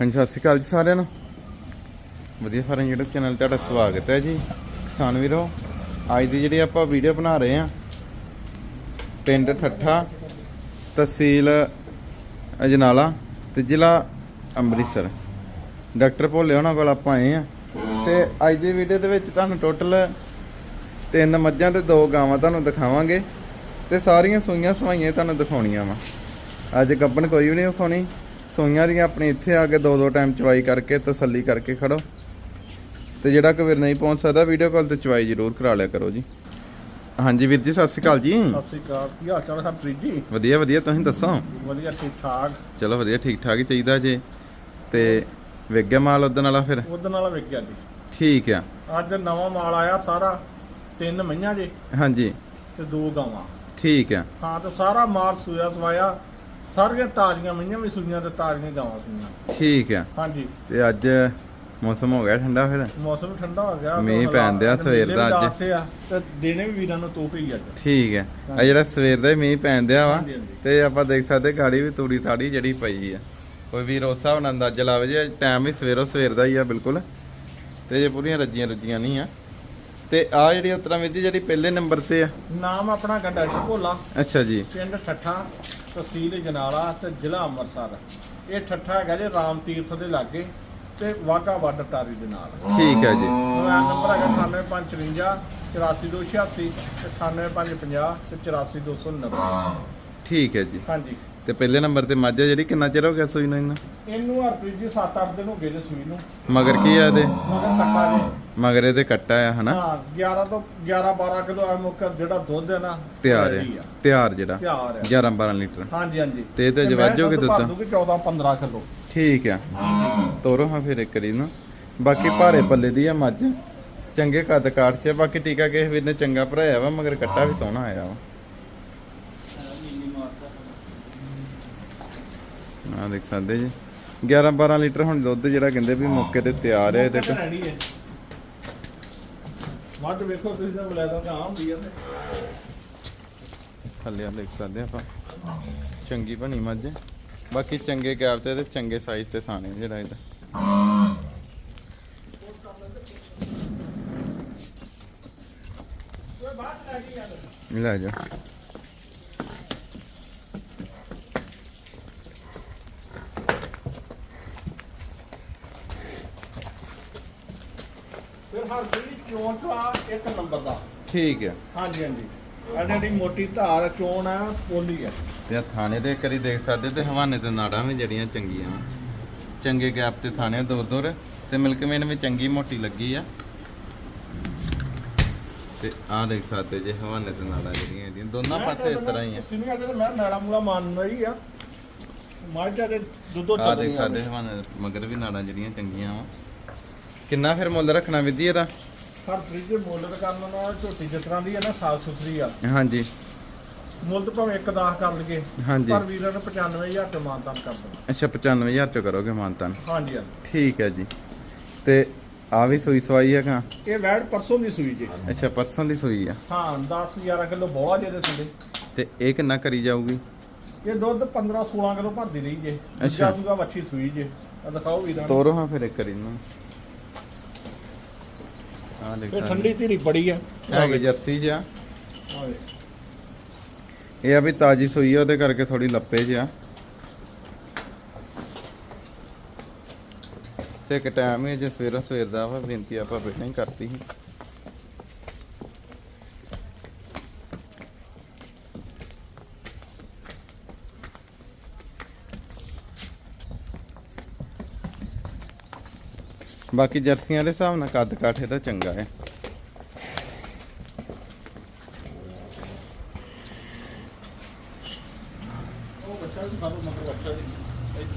ਹਾਂਜੀ, ਸਤਿ ਸ਼੍ਰੀ ਅਕਾਲ ਜੀ ਸਾਰਿਆਂ ਨੂੰ। ਵਧੀਆ ਫਾਰਮ YouTube ਚੈਨਲ ਤੁਹਾਡਾ ਸਵਾਗਤ ਹੈ ਜੀ। ਕਿਸਾਨ ਵੀਰੋ, ਅੱਜ ਦੀ ਜਿਹੜੀ ਆਪਾਂ ਵੀਡੀਓ ਬਣਾ ਰਹੇ ਹਾਂ, ਪਿੰਡ ਠੱਠਾ ਤਹਿਸੀਲ ਅਜਨਾਲਾ ਤੇ ਜ਼ਿਲ੍ਹਾ ਅੰਮ੍ਰਿਤਸਰ। ਡਾਕਟਰ ਭੋਲੇ ਉਹਨਾਂ ਕੋਲ ਆਪਾਂ ਆਏ ਆ ਤੇ ਅੱਜ ਦੀ ਵੀਡੀਓ ਦੇ ਵਿੱਚ ਤੁਹਾਨੂੰ ਟੋਟਲ ਤਿੰਨ ਮੱਝਾਂ ਤੇ ਦੋ ਗਾਵਾਂ ਤੁਹਾਨੂੰ ਦਿਖਾਵਾਂਗੇ ਤੇ ਸਾਰੀਆਂ ਸੂਈਆਂ ਸਵਾਈਆਂ ਤੁਹਾਨੂੰ ਦਿਖਾਉਣੀਆਂ ਵਾ। ਅੱਜ ਗੱਬਣ ਕੋਈ ਵੀ ਨਹੀਂ ਵਿਖਾਉਣੀ। ਸੂਈਆਂ ਦੀਆਂ ਆਪਣੀ ਇੱਥੇ ਆ ਕੇ ਦੋ ਦੋ ਟਾਈਮ ਚਵਾਈ ਕਰਕੇ ਤਸੱਲੀ ਕਰਕੇ ਖੜੋ। ਤੇ ਜਿਹੜਾ ਕੋਈ ਵੀਰ ਨਹੀਂ ਪਹੁੰਚ ਸਕਦਾ ਵੀਡੀਓ ਕਾਲ ਤੇ ਚਵਾਈ ਜ਼ਰੂਰ ਕਰਾ ਲਿਆ ਕਰੋ ਜੀ। ਹਾਂਜੀ ਵੀਰ ਜੀ ਸਤਿ ਸ਼੍ਰੀ ਅਕਾਲ ਜੀ। ਸਤਿ ਸ਼੍ਰੀ ਅਕਾਲ। ਕੀ ਹਾਲ ਚਾਲ ਹੈ ਪ੍ਰੀਤ ਜੀ? ਵਧੀਆ ਵਧੀਆ। ਤੁਸੀਂ ਦੱਸੋ? ਵਧੀਆ ਠੀਕ ਠਾਕ। ਚਲੋ ਵਧੀਆ ਠੀਕ ਠਾਕ ਹੀ ਚਾਹੀਦਾ ਜੇ। ਤੇ ਵਿਕ ਗਿਆ ਮਾਲ ਉਦੋਂ ਵਾਲਾ ਫਿਰ? ਉਹਦੇ ਨਾਲ ਵਿਕ ਗਿਆ ਜੀ। ਠੀਕ ਆ। ਅੱਜ ਨਵਾਂ ਮਾਲ ਆਇਆ ਸਾਰਾ ਤਿੰਨ ਮਈਆਂ ਜੇ। ਹਾਂਜੀ। ਤੇ ਦੋ ਗਾਵਾਂ। ਠੀਕ ਆ। ਹਾਂ ਤੇ ਸਾਰਾ ਮਾਲ ਸੂਇਆ ਸਵਾਇਆ। ਸਾਰੀਆਂ ਤਾਜ਼ੀਆਂ ਮਈਆਂ ਵੀ ਸੂਈਆਂ ਤੇ ਤਾਜ਼ੀਆਂ ਗਾਵਾਂ ਸੂਈਆਂ। ਠੀਕ ਆ। ਹਾਂਜੀ। ਤੇ ਅੱਜ ਮੌਸਮ ਹੋ ਗਿਆ ਠੰਡਾ ਫਿਰ? ਮੌਸਮ ਠੰਡਾ ਹੋ ਗਿਆ। ਮੀਂਹ ਪੈਣ ਹਾਲਾਤ ਸਵੇਰ ਦਾ ਵੀ ਅੱਜ। ਆ। ਤੇ ਦਿਨੇ ਵੀ ਵੀਰਾਂ ਨੂੰ ਤੋਪ ਹੀ ਅੱਜ। ਠੀਕ ਹੈ ਆ ਜਿਹੜਾ ਸਵੇਰ ਦਾ ਹੀ ਮੀਂਹ ਪੈਣ ਦਿਆ ਵਾ ਹਾਂਜੀ, ਹਾਂਜੀ। ਤੇ ਆਪਾਂ ਦੇਖ ਸਕਦੇ ਗਾੜੀ ਵੀ ਤੂੜੀ ਤਾੜੀ ਜਿਹੜੀ ਪਈ ਆ। ਕੋਈ ਵੀ ਰੋਸਾ ਹੁਣ ਅੰਦਾਜ਼ਾ ਲਾਵੇ ਜੇ ਟਾਈਮ ਵੀ ਸਵੇਰੋ ਸਵੇਰ ਦਾ ਹੀ ਆ ਬਿਲਕੁਲ। ਤੇ ਜੇ ਪੂਰੀਆਂ ਰੱਜੀਆਂ ਰੱਜੀਆਂ ਨਹੀਂ ਆ। ਤੇ ਆ ਜਿਹੜੀ ਉਤਰਾ ਵਿੱਚ ਜਿਹੜੀ ਪਹਿਲੇ ਨੰਬਰ ਤੇ ਆ। ਨਾਮ ਆਪਣਾ ਗੰਡਾ ਜੀ ਭੋਲਾ। ਅੱਛਾ ਜੀ। ਪਿੰਡ ਠੱਠਾ। ਤਹਿਸੀਲ ਜਨਾਲਾ ਤੇ ਜ਼ਿਲ੍ਹਾ ਅੰਮ੍ਰਿਤਸਰ। ਇਹ ਠੱਠਾ ਹੈਗਾ ਜੀ ਰਾਮ ਤੀਰਥ ਦੇ ਲਾਗੇ ਤੇ ਵਾਗਾ ਬਾਰਡਰ ਟਾਰੀ ਦੇ ਨਾਲ। ਠੀਕ ਹੈ ਜੀ। ਮੋਬਾਈਲ ਨੰਬਰ ਹੈਗਾ 9554 84286 98550 ਤੇ 84290 ਠੀਕ ਹੈ ਜੀ। ਹਾਂਜੀ। ਤੇ ਪਹਿਲੇ ਨੰਬਰ ਤੇ ਮੱਝ ਆ ਜਿਹੜੀ ਕਿੰਨਾ ਚਿਰ ਹੋ ਗਿਆ ਸੂਈ ਨੂੰ ਇਹਨੂੰ? ਇਹਨੂੰ ਹਰਪ੍ਰੀਤ ਜੀ 7-8 ਦਿਨ ਹੋ ਗਏ ਜੀ ਸੂਈ ਨੂੰ। ਮਗਰ ਕੀ ਆ ਇਹਦੇ? ਮਗਰ ਕੱਟਾ ਜੀ। ਮਗਰ ਇਹਦੇ ਕੱਟਾ ਆ ਹਨਾ? ਹਾਂ 11 ਤੋਂ 11-12 ਕਿਲੋ ਆ ਮੁੱਕ ਜਿਹੜਾ ਦੁੱਧ ਹੈ ਨਾ ਤਿਆਰ ਆ। ਤਿਆਰ ਜਿਹੜਾ? ਤਿਆਰ ਹੈ 11 12 ਲੀਟਰ। ਹਾਂਜੀ ਹਾਂਜੀ। ਤੇ ਤੇ ਜਵਾਜੋਗੇ ਦੁੱਧ? ਭਰ ਦੂਗੀ 14-15 ਕਿਲੋ। ਠੀਕ ਆ। ਤੋਰੋ ਹਾਂ ਫਿਰ ਇੱਕ ਵਾਰੀ ਨੂੰ ਬਾਕੀ ਭਾਰੇ ਪੱਲੇ ਦੀ ਆ ਮੱਝ। ਚੰਗੇ ਕੱਦ ਕਾਠ ਚ। ਬਾਕੀ ਟੀਕਾ ਕਿਸੇ ਵੀਰ ਨੇ ਚੰਗਾ ਭਰਾਇਆ ਵਾ ਮਗਰ ਕੱਟਾ ਵੀ ਸੋਹਣਾ ਆਇਆ ਵਾ। ਆ ਦੇਖ ਸਕਦੇ ਜੀ। 11 12 ਲੀਟਰ ਹੁਣ ਦੁੱਧ ਜਿਹੜਾ ਕਹਿੰਦੇ ਵੀ ਮੌਕੇ ਤੇ ਤਿਆਰ ਹੈ ਇਹਦੇ ਤੇ ਕੋਲ ਰੈਡੀ ਹੈ। ਮੱਝ ਵੇਖੋ ਤੁਸੀਂ ਤਾਂ ਬਲੈਦਾ ਤਾਂ ਆਮ ਵੀ ਆ ਤੇ। ਥੱਲੇ ਆ ਦੇਖ ਸਕਦੇ ਆਪਾਂ। ਚੰਗੀ ਬਣੀ ਮੱਝ। ਬਾਕੀ ਚੰਗੇ ਤੇ ਤੇ ਚੰਗੇ ਸਾਈਜ਼ ਤੇ ਥਾਣੇ ਜਿਹੜਾ ਇਹਦਾ। ਲੈ ਜਾ ਫਿਰ ਹਰ ਕੋਈ ਚੋਣ ਦਾ ਇੱਕ ਨੰਬਰ ਦਾ। ਠੀਕ ਹੈ। ਹਾਂਜੀ ਹਾਂਜੀ। ਇਹ ਜਿਹੜੀ ਮੋਟੀ ਧਾਰ ਚੋਣ ਆ ਪੋਲੀ ਆ ਤੇ ਆਹ ਥਾਣੇ ਦੇ ਕਰੀ ਦੇਖ ਸਕਦੇ ਤੇ ਹਵਾਨੇ ਤੇ ਨਾੜਾਂ ਵੀ ਜਿਹੜੀਆਂ ਚੰਗੀਆਂ ਵਾਂ। ਚੰਗੇ ਗੈਪ ਤੇ ਥਾਣੇ ਦੂਰ ਦੂਰ ਤੇ ਮਿਲਕ ਮੇਨ ਵੀ ਚੰਗੀ ਮੋਟੀ ਲੱਗੀ ਆ। ਤੇ ਆਹ ਦੇਖ ਸਕਦੇ ਜੇ ਹਵਾਨੇ ਤੇ ਨਾੜਾਂ ਜਿਹੜੀਆਂ ਇਹਦੀਆਂ। ਦੋਨਾਂ ਪਾਸੇ ਇਸ ਤਰ੍ਹਾਂ ਹੀ ਆ। ਸਿਮੀਆਂ ਤੇ ਮੈਂ ਮੈਲਾ ਮੂਲਾ ਮੰਨ ਰਹੀ ਆ ਮਾਝਾ ਦੇ ਦੁੱਧੋ ਆਹ ਚੱਲ ਦੇਖ ਸਕਦੇ ਹਵਾਨੇ ਮਗਰ ਵੀ ਨਾੜਾਂ ਜਿਹੜੀਆਂ ਚੰਗੀਆਂ ਵਾ। ਕਿੰਨਾ ਫਿਰ ਮੁੱਲ ਰੱਖਣਾ ਵਿਧੀ ਇਹਦਾ? ਹਰ ਫ੍ਰਿਜ ਮੁੱਲ ਦਾ ਕਰਨ ਨਾਲ ਝੋਟੀ ਜਿਸ ਤਰ੍ਹਾਂ ਦੀ ਆ ਨਾ ਸਾਫ਼ ਸੁਥਰੀ ਆ। ਹਾਂਜੀ। ਮੁੱਲ ਤਾਂ ਭਾਵੇਂ ਇੱਕ 10 ਕਰ ਲਈਏ ਹਾਂਜੀ। ਪਰ ਵੀਰਾਂ ਨੂੰ 95000 ਤੇ ਮਾਨਤਾਨ ਕਰ ਦੇਣਾ ਅੱਛਾ 95000 ਚ ਕਰੋਗੇ ਮਾਨਤਨ? ਹਾਂਜੀ ਹਾਂਜੀ। ਠੀਕ ਹੈ ਜੀ। ਤੇ ਆ ਵੀ ਸੂਈ ਸਵਾਈ ਹੈਗਾ? ਇਹ ਵੈੜ ਪਰਸੋਂ ਦੀ ਸੂਈ ਜੀ। ਅੱਛਾ ਪਰਸੋਂ ਦੀ ਸੂਈ ਆ। ਹਾਂ 10 11 ਕਿਲੋ ਬੋਲਾ ਜੇ ਦੇ ਥੱਲੇ। ਤੇ ਇਹ ਕਿੰਨਾ ਕਰੀ ਜਾਊਗੀ? ਇਹ ਦੁੱਧ 15 16 ਕਿਲੋ ਭਰਦੀ ਰਹੀ ਜੇ। ਅੱਛਾ। ਸੂਗਾ ਵੱਛੀ ਸੂਈ ਜੇ। ਆ ਦਿਖਾਓ ਵੀਰਾਂ ਤੋਰੋ ਹਾਂ ਫਿਰ ਇੱਕ ਕਰੀ ਨੂੰ ਆ ਦੇਖ ਇਹ ਠੰਡੀ ਧੀਰੀ ਬੜੀ ਆ। ਹੈਗੀ ਜਰਸੀ ਜਿਆ। ਇਹ ਆ ਵੀ ਤਾਜੀ ਸੂਈ ਆ ਉਹਦੇ ਕਰਕੇ ਥੋੜੀ ਲੱਪੇ ਜਿਆ ਤੇ ਇੱਕ ਟਾਈਮ ਹੀ ਜੇ ਸਵੇਰਾ ਸਵੇਰ ਦਾ ਵਾ ਬੇਨਤੀ ਆਪਾਂ ਹੀ ਕਰਤੀ ਸੀ। ਬਾਕੀ ਜਰਸੀਆਂ ਦੇ ਹਿਸਾਬ ਨਾਲ ਕੱਦ ਕਾਠੇ ਦਾ ਚੰਗਾ ਹੈ।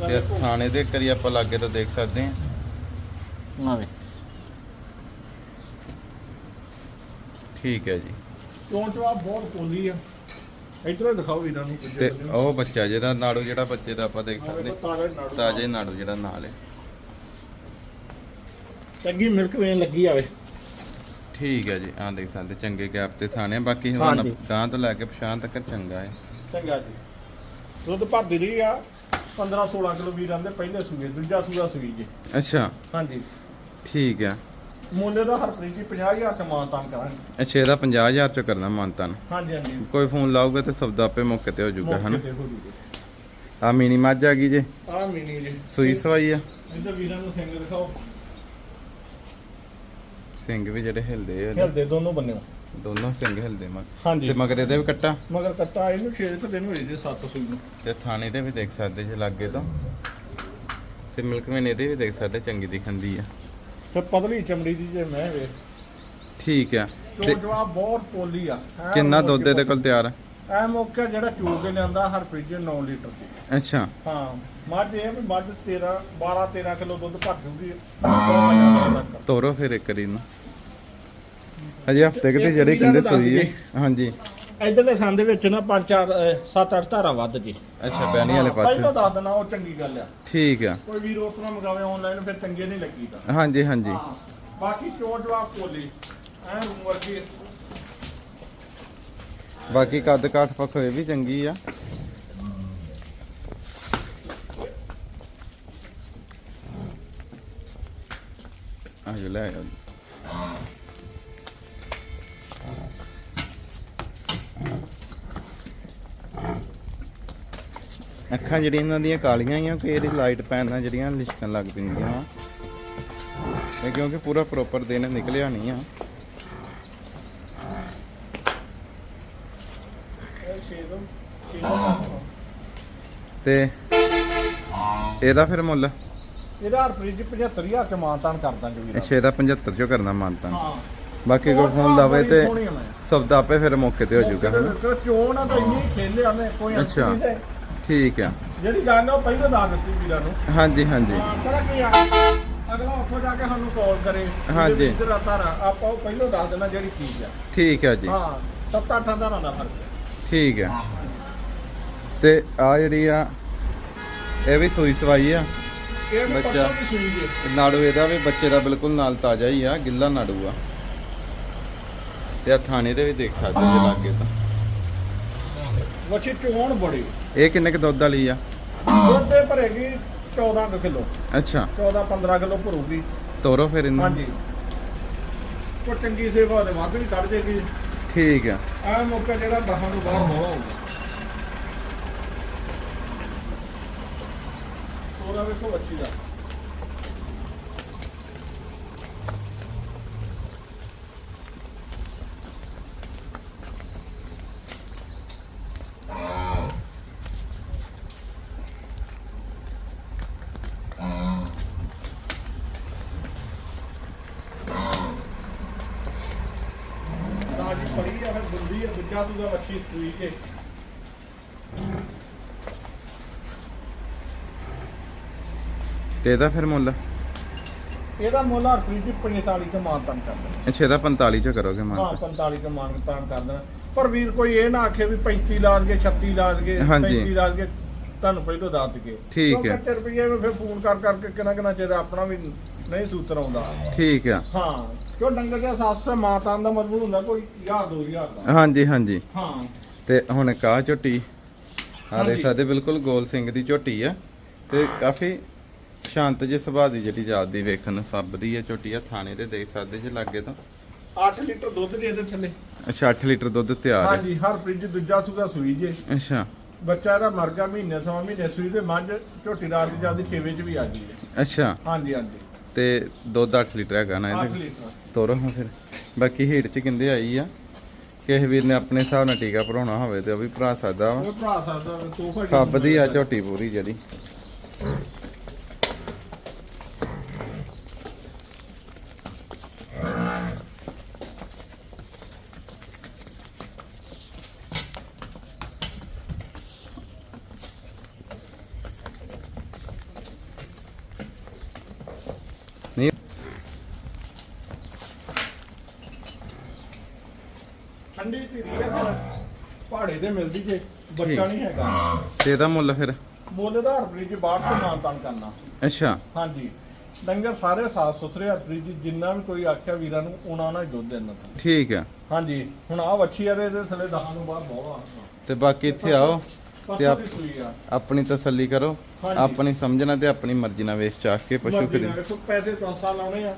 ਤੇ ਥਾਣੇ ਦੇ ਕਰੀ ਆਪਾਂ ਲਾਗੇ ਤੋਂ ਦੇਖ ਸਕਦੇ ਹਾਂ। ਨਾ ਵੇ। ਠੀਕ ਹੈ ਜੀ। ਚੋਣ ਚਵਾ ਬਹੁਤ ਪੋਲੀ ਆ। ਇਧਰ ਦਿਖਾਓ ਵੀਰਾਂ ਨੂੰ ਤੇ ਉਹ ਬੱਚਾ ਜਿਹਦਾ ਨਾੜੂ ਜਿਹੜਾ ਬੱਚੇ ਦਾ ਆਪਾਂ ਦੇਖ ਸਕਦੇ। ਤਾਜੇ ਨਾੜੂ ਜਿਹੜਾ ਨਾਲ ਹੈ। ਚੰਗੀ ਮਿਲਕ ਵੇਨ ਲੱਗੀ ਆਵੇ। ਠੀਕ ਹੈ ਜੀ ਆਹ ਦੇਖ ਸਕਦੇ ਚੰਗੇ ਗੈਪ ਤੇ ਥਾਣੇ ਆ। ਬਾਕੀ ਹੁਣ ਹਾਂਜੀ। ਗਾਂ ਤੋਂ ਲੈ ਕੇ ਪਛਾਣ ਤੱਕ ਚੰਗਾ ਹੈ। ਚੰਗਾ ਜੀ। ਦੁੱਧ ਭਰਦੀ ਰਹੀ ਆ 15 16 ਕਿਲੋ ਵੀਰਾਂ ਦੇ ਪਹਿਲੇ ਸੂਏ ਦੂਜਾ ਸੂਆ ਸੂਈ ਜੀ। ਅੱਛਾ। ਹਾਂਜੀ। ਠੀਕ ਆ ਮੁੱਲੇ ਦਾ ਹਰਪ੍ਰੀਤ ਜੀ 50000 ਤੇ ਮਾਨਤਾਨ ਕਰਾਂਗੇ। ਅੱਛਾ ਇਹਦਾ 50000 ਚ ਕਰਨਾ ਮਾਨਤਨ ਹਾਂਜੀ ਹਾਂਜੀ। ਕੋਈ ਫੋਨ ਲਾਊਗਾ ਤੇ ਸੌਦਾ ਆਪੇ ਮੌਕੇ ਤੇ ਹੋ ਜਾਊਗਾ ਮੌਕੇ ਹਨਾ? ਤੇ ਹੋ ਜੂਗੇ ਆ ਮਿਨੀ ਮੱਝ ਆ ਗਈ ਜੇ। ਆ ਮਿਨੀ ਜੀ। ਸੂਈ ਸਵਾਈ ਆ। ਇਹਦੇ ਵੀਰਾਂ ਨੂੰ ਸਿੰਘ ਦਿਖਾਓ। ਸਿੰਘ ਵੀ ਜਿਹੜੇ ਹਿਲਦੇ ਆ। ਹਿਲਦੇ ਦੋਨੋਂ ਬੰਨਿਓ ਦੋਨੋਂ ਸਿੰਘ ਹਿਲਦੇ ਮਗ ਹਾਂਜੀ। ਤੇ ਮਗਰ ਇਹਦੇ ਵੀ ਕੱਟਾ? ਮਗਰ ਕੱਟਾ ਇਹਨੂੰ 6 ਕੁ ਦਿਨ ਹੋਏ ਜੇ 7 ਸੂਈ ਨੂੰ। ਤੇ ਥਾਣੇ ਤੇ ਵੀ ਦੇਖ ਸਕਦੇ ਜੇ ਲਾਗੇ ਤੋਂ। ਤੇ ਮਿਲਕ ਮੈਨ ਇਹਦੇ ਵੀ ਦੇਖ ਸਕਦੇ ਚੰਗੀ ਦਿਖੰਦੀ ਆ। ਤੇ ਪਤਲੀ ਚਮੜੀ ਦੀ ਜੇ ਮੈਂ ਵੇ ਠੀਕ ਆ। ਚੋ ਤੇ ਜਵਾਬ ਬਹੁਤ ਪੋਲੀ ਆ। ਐਨ ਕਿੰਨਾ ਦੁੱਧ ਇਹਦੇ ਕੋਲ ਤਿਆਰ ਆ? ਐ ਮੌਕੇ ਜਿਹੜਾ ਚੋ ਕੇ ਲਿਆਂਦਾ ਹਰਪ੍ਰੀਤ ਜੀ 9 ਲੀਟਰ ਦੀ। ਅੱਛਾ। ਹਾਂ ਮੱਝ ਇਹ ਵੀ ਮੱਝ 13 12 13 ਕਿਲੋ ਦੁੱਧ ਭਰ ਜੂਗੀ। ਤੋਰੋ ਫਿਰ ਇੱਕ ਵਾਰੀ ਨੂੰ ਅਜੇ ਹਫ਼ਤੇ ਕਿਤੇ ਜਿਹੜੇ ਕਹਿੰਦੇ ਨੂੰ ਸੋਈ ਹੈ। ਹਾਂਜੀ। ਇਧਰਲੇ ਸੰਦ ਦੇ ਵਿੱਚ ਨਾ 5 4 7 8 ਧਾਰਾ ਵੱਧ ਜੀ। ਅੱਛਾ ਬੈਣੀ ਵਾਲੇ ਪਹਿਲਾਂ ਪਾਸੇ। ਦੱਸ ਦੇਣਾ ਉਹ ਚੰਗੀ ਗੱਲ ਆ। ਠੀਕ ਆ। ਕੋਈ ਉਸ ਤਰ੍ਹਾਂ ਮੰਗਾਵੇ ਆਨਲਾਈਨ ਫਿਰ ਚੰਗੇ ਨਹੀਂ ਲੱਗੀਦਾ। ਹਾਂਜੀ ਹਾਂਜੀ। ਬਾਕੀ ਚੋਣ ਜਵਾਬ ਕੋਲੀ ਐ ਰੂਮ ਵਰਗੀ ਬਾਕੀ ਕੱਦ ਕਾਠ ਪੱਖੋਂ ਇਹ ਵੀ ਚੰਗੀ ਆ। ਆਜੋ ਲੈ ਆਓ ਅੱਖਾਂ ਜਿਹੜੀਆਂ ਇਹਨਾਂ ਦੀਆਂ ਕਾਲੀਆਂ ਹੀ ਆ ਕਿ ਇਹਦੀ ਲਾਈਟ ਪੈਣ ਨਾਲ ਜਿਹੜੀਆਂ ਲਿਸ਼ਕਣ ਲੱਗ ਪੈਂਦੀਆਂ ਵਾ। ਇਹ ਕਿਉਂਕਿ ਪੂਰਾ ਪ੍ਰੋਪਰ ਦਿਨ ਨਿਕਲਿਆ ਨਹੀਂ ਆ। ਤੇ ਇਹਦਾ ਫਿਰ ਮੁੱਲ? ਇਹਦਾ ਹਰਪ੍ਰੀਤ ਜੀ 75000 ਚ ਮਾਨਤਾਨ ਕਰ ਦਾਂਗੇ ਵੀਰ। ਅੱਛਾ ਇਹਦਾ 75 ਚੋਂ ਕਰਨਾ ਮੰਨਤਾ ਹਾਂ। ਬਾਕੀ ਕੋਈ ਫੋਨ ਲਾਵੇ ਤੇ ਸਬਦਾ ਆਪੇ ਫਿਰ ਮੌਕੇ ਤੇ ਹੋ ਜਾਊਗਾ ਹਨਾ? ਚੋਣ ਆ ਤਾਂ ਇੰਨੀ ਖੇਲੇ ਨੇ ਕੋਈ ਅੱਛਾ। ਠੀਕ ਆ। ਜਿਹੜੀ ਗੱਲ ਉਹ ਪਹਿਲਾਂ ਦੱਸ ਦਿੱਤੀ ਵੀਰਾਂ ਨੂੰ। ਹਾਂਜੀ ਹਾਂਜੀ। ਕੀ ਆ। ਅਗਲਾ ਉੱਥੋਂ ਜਾ ਕੇ ਸਾਨੂੰ ਕਾਲ ਕਰੇ। ਹਾਂਜੀ। ਆ ਤਾਰਾ ਆਪਾਂ ਉਹ ਪਹਿਲਾਂ ਦੱਸ ਦੇਣਾ ਜਿਹੜੀ ਚੀਜ਼ ਆ। ਠੀਕ ਆ ਜੀ। ਹਾਂ ਸੱਤ ਅੱਠ ਦਾ ਫ਼ਰਕ ਹੈ ਠੀਕ ਆ ਤੇ ਆ ਜਿਹੜੀ ਆ ਇਹ ਵੀ ਸੂਈ ਸਵਾਈ ਆ। ਇਹ ਵੀ ਬੱਚਾ। ਪਰਸੋਂ ਦੀ ਸੂਈ ਜੇ? ਨਾੜੂ ਇਹਦਾ ਵੀ ਬੱਚੇ ਦਾ ਬਿਲਕੁਲ ਨਾਲ ਤਾਜ਼ਾ ਹੀ ਆ ਗਿੱਲਾ ਨਾੜੂ ਆ। ਤੇ ਆ ਥਾਣੇ ਦੇ ਵੀ ਦੇਖ ਸਕਦੇ ਜੇ ਲਾਗੇ ਤਾਂ। ਵੱਛੀ ਚੋਣ ਬੜੀ। ਇਹ ਕਿੰਨੇ ਕ ਦੁੱਧ ਵਾਲੀ ਆ? ਦੁੱਧ ਤੇ ਭਰੇਗੀ 14 ਕੁ ਕਿਲੋ। ਅੱਛਾ। 14 15 ਕਿਲੋ ਭਰੂਗੀ। ਤੋਰੋ ਫਿਰ ਇਹਨੂੰ। ਹਾਂਜੀ। ਕੋ ਚੰਗੀ ਸੇਵਾ ਦੇ ਵੱਧ ਵੀ ਕੱਢ ਜੇਗੀ। ਠੀਕ ਆ। ਆ ਮੌਕਾ ਜਿਹੜਾ ਬਾਹਾਂ ਨੂੰ ਬਾਹਰ ਹੋਣਾ ਹੋਊਗਾ। ਤੋਰਾ ਵੇਖੋ ਬੱਚੀ ਦਾ ਰਾਜੀ ਫੜੀ ਆ ਫਿਰ ਦੂਜਾ ਸੂਗਾ ਮੱਛੀ ਸੂਈ ਕੇ। ਤੇ ਇਹਦਾ ਫਿਰ ਮੁੱਲ? ਇਹਦਾ ਮੁੱਲ ਹਰਪ੍ਰੀਤ ਜੀ 45 ਤੋਂ ਮਾਨਤਾਨ ਕਰਦਾ ਅੱਛਾ ਇਹਦਾ 45 ਚ ਕਰੋਗੇ ਹਾਂ ਮਾਨ 45 ਤੋਂ ਮਾਨਤਾਨ ਕਰ ਦੇਣਾ। ਪਰ ਵੀਰ ਕੋਈ ਇਹ ਨਾ ਆਖੇ ਵੀ 35 ਲਾ ਦਗੇ 36 ਲਾ ਦਗੇ ਹਾਂਜੀ। 35 ਲਾ ਦਗੇ ਤੁਹਾਨੂੰ ਪਹਿਲਾਂ ਦੱਸ ਦਗੇ ਠੀਕ ਹੈ। ਰੁਪਏ ਵਿੱਚ ਫਿਰ ਫੋਨ ਕਰ ਕਰਕੇ ਕਿੰਨਾ ਕਿੰਨਾ ਚਿਰ ਆਪਣਾ ਵੀ ਨਹੀਂ ਸੂਤਰ ਆਉਂਦਾ। ਠੀਕ ਆ। ਹਾਂ ਕਿਉਂ ਡੰਗਰ ਦਾ ਸਾਸਾ ਮਾਨਤਾਨ ਦਾ ਮਜ਼ਬੂਤ ਹੁੰਦਾ ਕੋਈ 1000 2000 ਦਾ। ਹਾਂਜੀ ਹਾਂਜੀ। ਹਾਂ। ਤੇ ਹੁਣ ਕਾ ਝੋਟੀ ਆ। ਦੇਖ ਸਕਦੇ ਬਿਲਕੁਲ ਗੋਲ ਸਿੰਘ ਦੀ ਝੋਟੀ ਆ। ਤੇ ਕਾਫੀ ਸ਼ਾਂਤ ਜਿਹੇ ਸੁਭਾਅ ਦੀ ਜਿਹੜੀ ਜਾਤ ਦੀ ਵੇਖਣ ਨੂੰ ਸੱਬਦੀ ਆ ਝੋਟੀ ਆ ਥਾਣੇ ਦੇ ਦੇਖ ਸਕਦੇ ਜੇ ਲੱਗੇ ਤਾਂ। 8 ਲੀਟਰ ਦੁੱਧ ਦੇ ਇਹਦੇ ਥੱਲੇ। ਅੱਛਾ 8 ਲੀਟਰ ਦੁੱਧ ਤਿਆਰ ਹੈ। ਹਾਂਜੀ ਹਰਪ੍ਰੀਤ ਜੀ ਦੂਜਾ ਸੂਗਾ ਸੂਈ ਜੇ। ਅੱਛਾ। ਬੱਚਾ ਇਹਦਾ ਮਰ ਗਿਆ ਮਹੀਨੇ ਸਵਾ ਮਹੀਨੇ ਸੂਈ ਤੇ ਮੱਝ ਝੋਟੀ ਰਾਤ ਦੀ ਜਾਂਦੀ ਛੇਵੇਂ ਚ ਵੀ ਆ ਗਈ ਹੈ। ਅੱਛਾ। ਹਾਂਜੀ ਹਾਂਜੀ। ਤੇ ਦੁੱਧ 8 ਲੀਟਰ ਹੈਗਾ ਨਾ 8 ਇਹਦੇ ਲੀਟਰ। ਤੋਰੋ ਹਾਂ ਫਿਰ। ਬਾਕੀ ਹੀਟ ਚ ਕਿੰਦੇ ਆਈ ਆ ਕਿਸੇ ਵੀਰ ਨੇ ਆਪਣੇ ਹਿਸਾਬ ਨਾਲ ਟੀਕਾ ਭਰਾਉਣਾ ਹੋਵੇ ਤੇ ਉਹ ਵੀ ਭਰਾ ਸਕਦਾ ਵਾ। ਉਹ ਭਰਾ ਸਕਦਾ ਤੋਹਫਾ ਫੱਬਦੀ ਆ ਝੋਟੀ ਪੂਰੀ ਜਿਹੜੀ। ਧੀਰੀ ਆ ਪਹਾੜੇ ਤੇ ਮਿਲਦੀ ਜੇ ਬੱਚਾ। ਨਹੀਂ ਹੈਗਾ। ਤੇ ਇਹਦਾ ਮੁੱਲ ਫਿਰ? ਮੁੱਲ ਦਾ ਹਰਪ੍ਰੀਤ ਜੀ ਬਾਹਰ ਤੋਂ ਮਾਨਤਾਨ ਕਰਨਾ। ਅੱਛਾ। ਹਾਂਜੀ। ਡੰਗਰ ਸਾਰੇ ਸਾਫ਼ ਸੁਥਰੇ ਹਰਪ੍ਰੀਤ ਜੀ ਜਿੰਨਾ ਵੀ ਕੋਈ ਆਖਿਆ ਵੀਰਾਂ ਨੂੰ ਉਹਨਾਂ ਨਾਲ ਹੀ ਦੁੱਧ ਦੇਣਾ ਤਾਂ। ਠੀਕ ਆ। ਹਾਂਜੀ। ਹੁਣ ਆ ਵੱਛੀ ਆ ਤੇ ਇਹਦੇ ਥੱਲੇ ਦਹਾਂ ਨੂੰ ਬਾਹਰ ਬਹੁਤ ਆ। ਤੇ ਬਾਕੀ ਇੱਥੇ ਆਓ ਤੇ ਆਪ ਆਪਣੀ ਤਸੱਲੀ ਕਰੋ। ਹਾਂਜੀ। ਆਪਣੀ ਸਮਝਣਾ ਤੇ ਆਪਣੀ ਮਰਜ਼ੀ ਨਾਲ ਵੇਚ ਚਾਹ ਕੇ ਪਸ਼ੂ ਖਰੀਦ ਪੈਸੇ ਦਸਾਂ ਲਾਉਣੇ ਆ।